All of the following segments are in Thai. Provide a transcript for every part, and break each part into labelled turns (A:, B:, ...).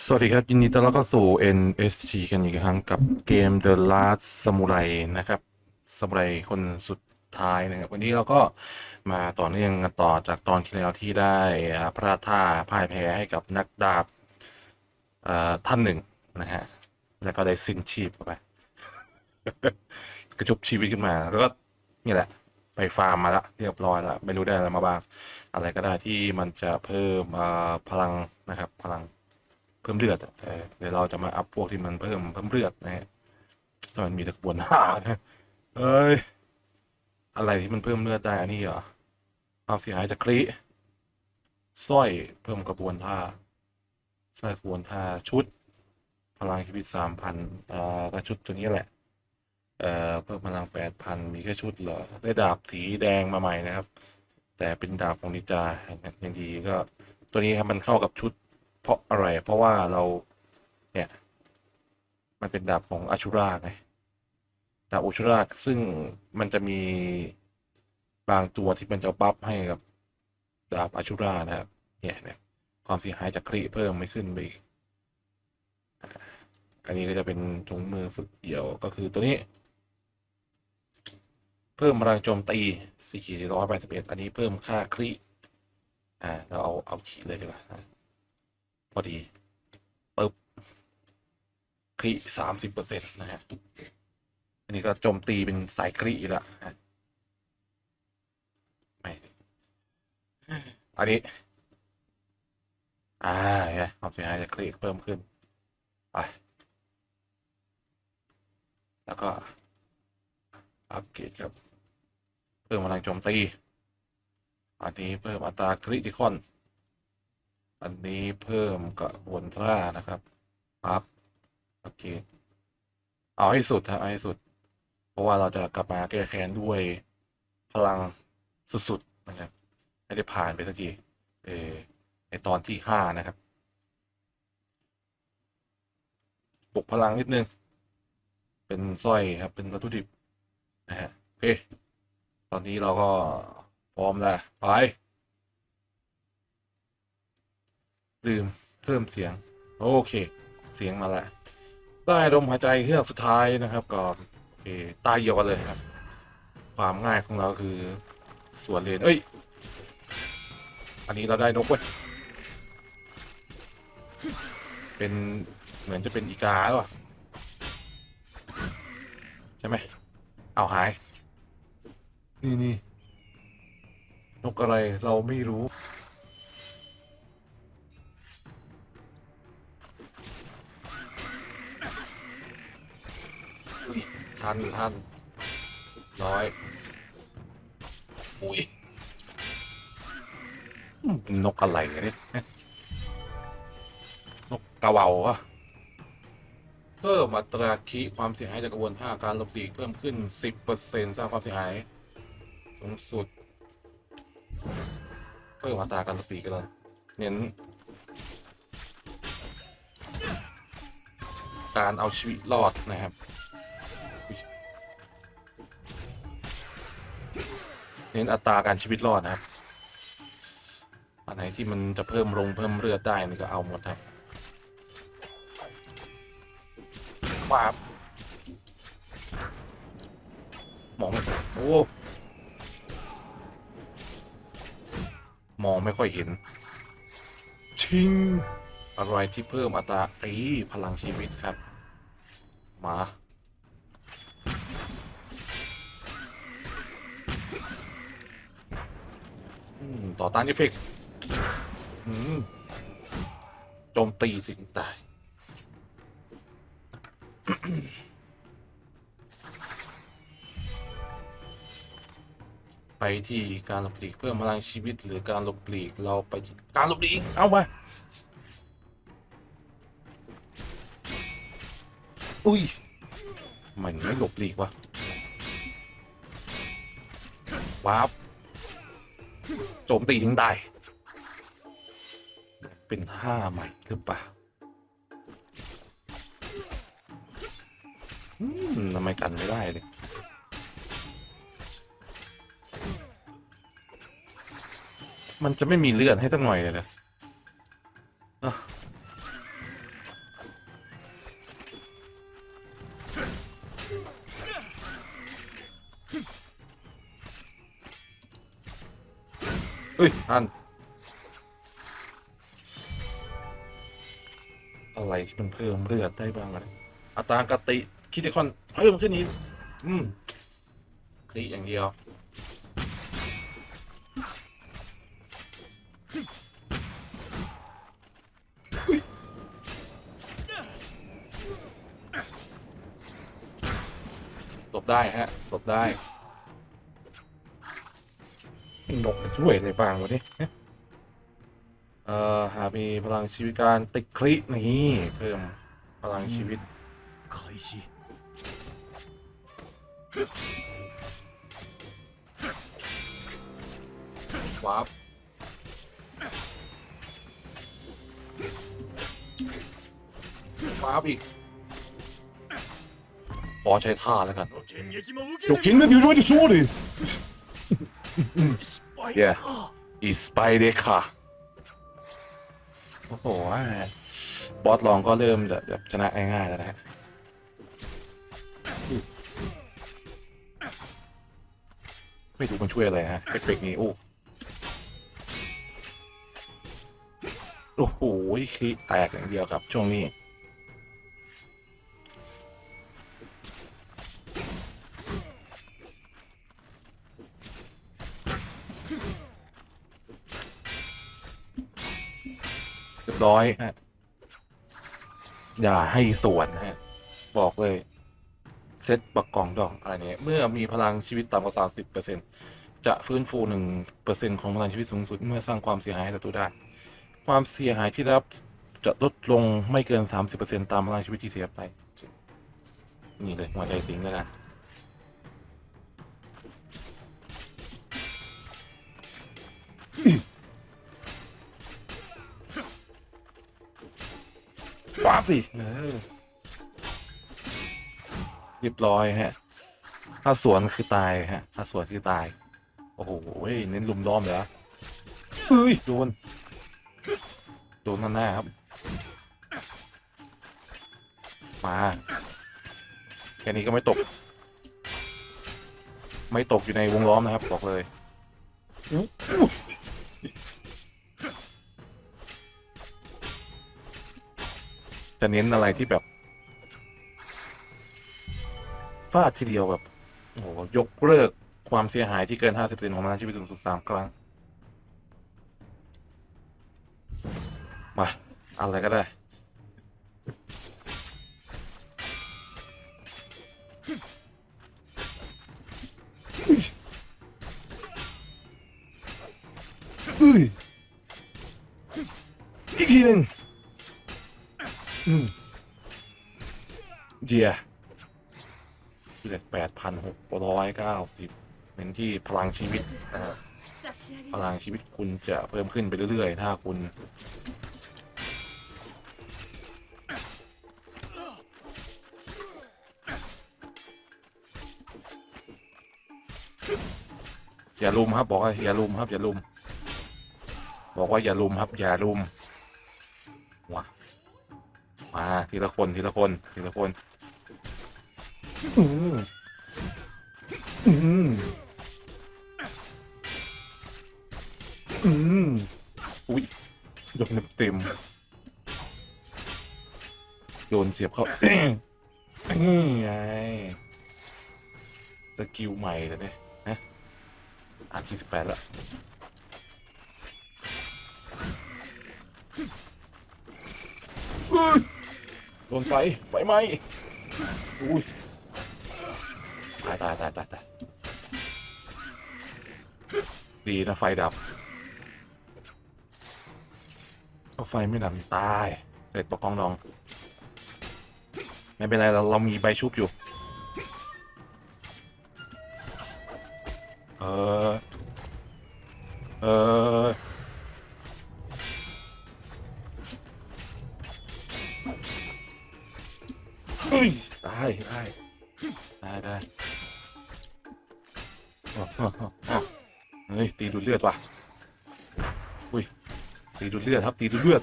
A: สวัสดีครับ ยินดีต้อนรับเข้าสู่ NSG กันอีกครั้งกับเกม The Last Samurai นะครับซามูไรคนสุดท้ายนะครับ วันนี้เราก็มาต่อเนื่องกันต่อจากตอนที่แล้วที่ได้พระราชท่าพ่ายแพ้ให้กับนักดาบท่านหนึ่งนะฮะแล้วก็ได้สิ้นชีพไป กระจุบชีวิตขึ้นมา แล้วก็นี่แหละ ไปฟาร์มมาละเรียบร้อยละไม่รู้ได้อะไรมาบ้างอะไรก็ได้ที่มันจะเพิ่มพลังนะครับพลัง เพิ่มเลือดเออเดี๋ยวเราจะมาอัพพวกที่มันเพิ่มเพิ่มเลือดนะฮะถ้ามันมีตะบวนหาเอ้ยอะไรที่มันเพิ่มเลือดได้อันนี้เหรอเอาเสียหายจากคลิสร้อยเพิ่มกระบวนท่าสร้อยกระบวนท่าชุด พลังชีวิตสามพันอ่าก็ชุดตัวนี้แหละเอ่อเพิ่มพลังแปดพันมีแค่ชุดเหรอ ได้ดาบสีแดงมาใหม่นะครับ แต่เป็นดาบของนิจาอย่างดีก็ตัวนี้ครับมันเข้ากับชุด เพราะอะไร เพราะว่าเราเนี่ย มันเป็นดาบของอาชูราไงดาบอาชูราซึ่งมันจะมีบางตัวที่มันจะบัฟให้กับดาบอาชูรานะครับ เนี่ยเนี่ยความเสียหายจากครีเพิ่มไม่ขึ้นไปอีกอันนี้ก็จะเป็นถุงมือฝึกเดี่ยวก็คือตัวนี้ เพิ่มพลังโจมตี 481 อันนี้เพิ่มค่าครีอ่าเราเอาเอาขีดเลยดีกว่า พอดีปึ๊บคริสามสิบเปอร์เซ็นต์นะฮะ อันนี้ก็โจมตีเป็นสายคริอีละไม่อันนี้ อ่าเนไหมความเสียหายจากคริเพิ่มขึ้น ไป แล้วก็ อัปเกรดครับ เพิ่มพลังโจมตี อันนี้เพิ่มอัตราคริติคอน อันนี้เพิ่มกระบวนท่านะครับปั๊บโอเค เอาให้สุดฮะเอาให้สุด เพราะว่าเราจะกลับมาแก้แค้นด้วยพลังสุดๆนะครับให้ได้ผ่านไปสักทีเอในตอนที่ห้านะครับปลุกพลังนิดนึง เป็นสร้อยครับ เป็นวัตถุดิบนะฮะโอเค ตอนนี้เราก็พร้อมแล้วไป ลืมเพิ่มเสียง โอเค เสียงมาแล้วได้ลมหายใจเฮือกสุดท้ายนะครับก็โอเคตายเหี่ยวกันเลยครับ ความง่ายของเราคือสวนเลนเอ้ย อันนี้เราได้นกเว้ยเป็นเหมือนจะเป็นอีกาหรือเปล่าใช่ไหมเอาหาย นี่นี่นกอะไรเราไม่รู้ นทันน้อยอุ้ยนกอะไรเนี่ยนกกระเว่าอะเพิ่มอัตราคีความเสียหายจากกระบวนท่าการหลบหลีกเพิ่มขึ้น 10%สร้างความเสียหาย สูงสุด เพิ่มอัตราการหลบหลีกกันเลยเน้น การเอาชีวิตรอดนะครับ เน้นอัตราการชีวิตรอดนะครับอันไหนที่มันจะเพิ่มลงเพิ่มเลือดได้นี่ก็เอาหมดครับว้าบมองโอ้มองไม่ค่อยเห็น ชิง อะไรที่เพิ่มอัตราไอ้พลังชีวิตครับ มา อืมต่อต้านเอฟเฟกต์อืมโจมตีสิ่งตาย ไปที่การหลบหลีกเพิ่มพลังชีวิตหรือการหลบหลีกเราไปที่การหลบหลีกเอามาอุ้ย มันไม่หลบหลีกวะว้าบ โจมตีทิ้งตายเป็นท่าใหม่หรือเปล่าทำไมกันไม่ได้เลยมันจะไม่มีเลือดให้สักหน่อยเลยเห ฮ้ยท่านอะไรที่มันเพิ่มเลือดได้บ้างอะไรอัตรากติคิดคอนเพิ่มขึ้นอีกอืมนี่อย่างเดียวหลบได้ฮะหลบได้ นกช่วยอะไรบ้างวะเนี่เอ่อหามีพลังชีวิตการติดคลิปนี่เพิ่มพลังชีวิตวาร์ปวาร์ปอีกขอใช้ท่าแล้วกัน You kingdom you ready to show this
B: 失敗
A: Yeah. อีสไปเดค่ะโอ้โหบอสลองก็เริ่มจะจะชนะง่ายๆแล้วนะฮะไม่รู้มันช่วยอะไรฮะเอฟเฟกต์นี้โอ้โอ้โหคีแตกอย่างเดียวครับช่วงนี้ รียบร้อยฮะอย่าให้ส่วนฮะบอกเลย เซตบักกล่องดอกอะไรเนี่ยเมื่อมีพลังชีวิตต่ำกว่า30%จะฟื้นฟู1%ของพลังชีวิตสูงสุด เมื่อสร้างความเสียหายให้ศัตรูได้ ความเสียหายที่ได้รับจะลดลงไม่เกิน30%ตามพลังชีวิตที่เสียไป นี่เลยหัวใจสิงแล้วกันว้าบสิเออเรียบร้อยฮะ ถ้าสวนคือตายฮะ ถ้าสวนคือตาย โอ้โหเน้นลุมล้อมเลยอะเฮ้ยโดน โดนหน้าครับ มาแค่นี้ก็ไม่ตก ไม่ตกอยู่ในวงล้อมนะครับบอกเลย จะเน้นอะไรที่แบบฟาดทีเดียวแบบโอ้โหยกเลิกความเสียหายที่เกิน 50%ของมันชีวิตสูงสุดสามครั้ง มา อะไรก็ได้ อีกทีหนึ่ง เดียเลือดแปดพันหกร้อยเก้าสิบเป็นที่พลังชีวิตพลังชีวิตคุณจะเพิ่มขึ้นไปเรื่อย ๆ ถ้าคุณ อย่าลุมครับ บอกว่าอย่าลุมครับ อย่าลุม บอกว่าอย่าลุมครับ อย่าลุม ทีละคนทีละคนทีละคนอืมอืมอืมอุ้ยโดนเต็มๆโดนเสียบเข้านี่ไงสกิลใหม่เลยเนี่ยนะอ่านที่สิบแปดแล้วอุ๊ย โดนไฟ ไฟไหมอุ้ยตายตายตายตายตายดีนะ ไฟดับเอาไฟไม่ดับตาย เสร็จปกกองดอง ไม่เป็นไร เราเรามีใบชุบอยู่ เออ เออ ตายตายตายตายเฮ้ยตีดูเลือดว่ะอุ้ยตีดูเลือดครับตีดูเลือด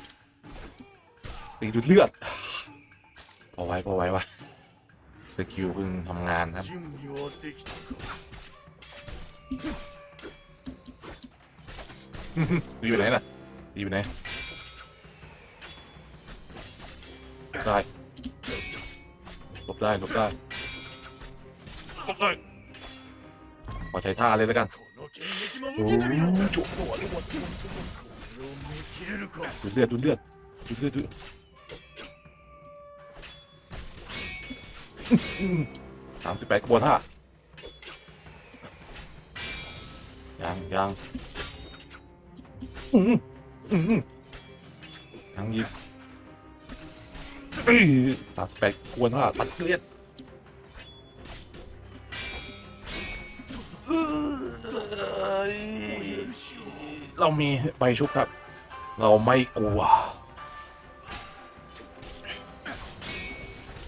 A: ตีดูเลือดพอไว้พอไว้วะสกิลเพิ่งทำงานครับตีไปไหนล่ะตีไปไหนตาย ลบได้หลบได้พอใช้ท่าเลยแล้วกันโอ้จุกดูเลือดดูเลือดดูเลือดดูสามสิบแปดกบวนห้ายังยังยังยิบ สามสิบแปดกระบวนท่าตัดเลือดเอ้ยเรามีใบชุบครับ เราไม่กลัว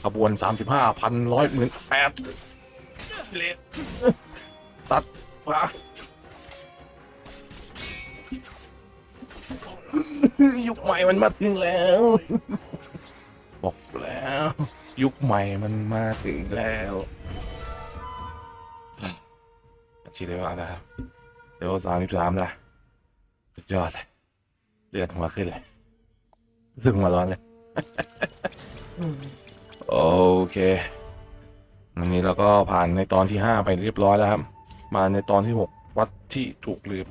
A: ขบวน35พันร้อยหมื่นแปดเละตัดปะยุคใหม่มันมาถึงแล้ว บอกแล้ว ยุคใหม่มันมาถึงแล้วชีเลวอะไรครับเดี๋ยวสามสิบสามนะสุดยอดเลยเลือดหัวขึ้นเลยรู้สึกหัวร้อนเลย โอเค วันนี้เราก็ผ่านในตอนที่ห้าไปเรียบร้อยแล้วครับ มาในตอนที่หกวัดที่ถูกลืม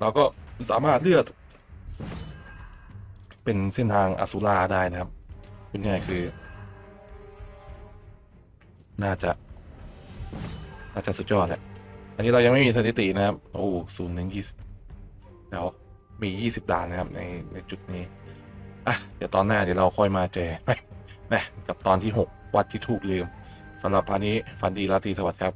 A: เราก็สามารถเลือก เป็นเส้นทางอสุราได้นะครับ พูดง่ายคือ น่าจะ น่าจะสุดยอดแหละอันนี้เรายังไม่มีสถิตินะครับ โอ้ศูนย์ถึงยี่สิบเดี๋ยวมี20ด่านนะครับ ในในจุดนี้ อะ เดี๋ยวตอนหน้าเดี๋ยวเราค่อยมาเจอนะกับตอนที่6วัดที่ถูกลืมสำหรับพานี้ฟันดีราตรีสวัสดิ์ครับ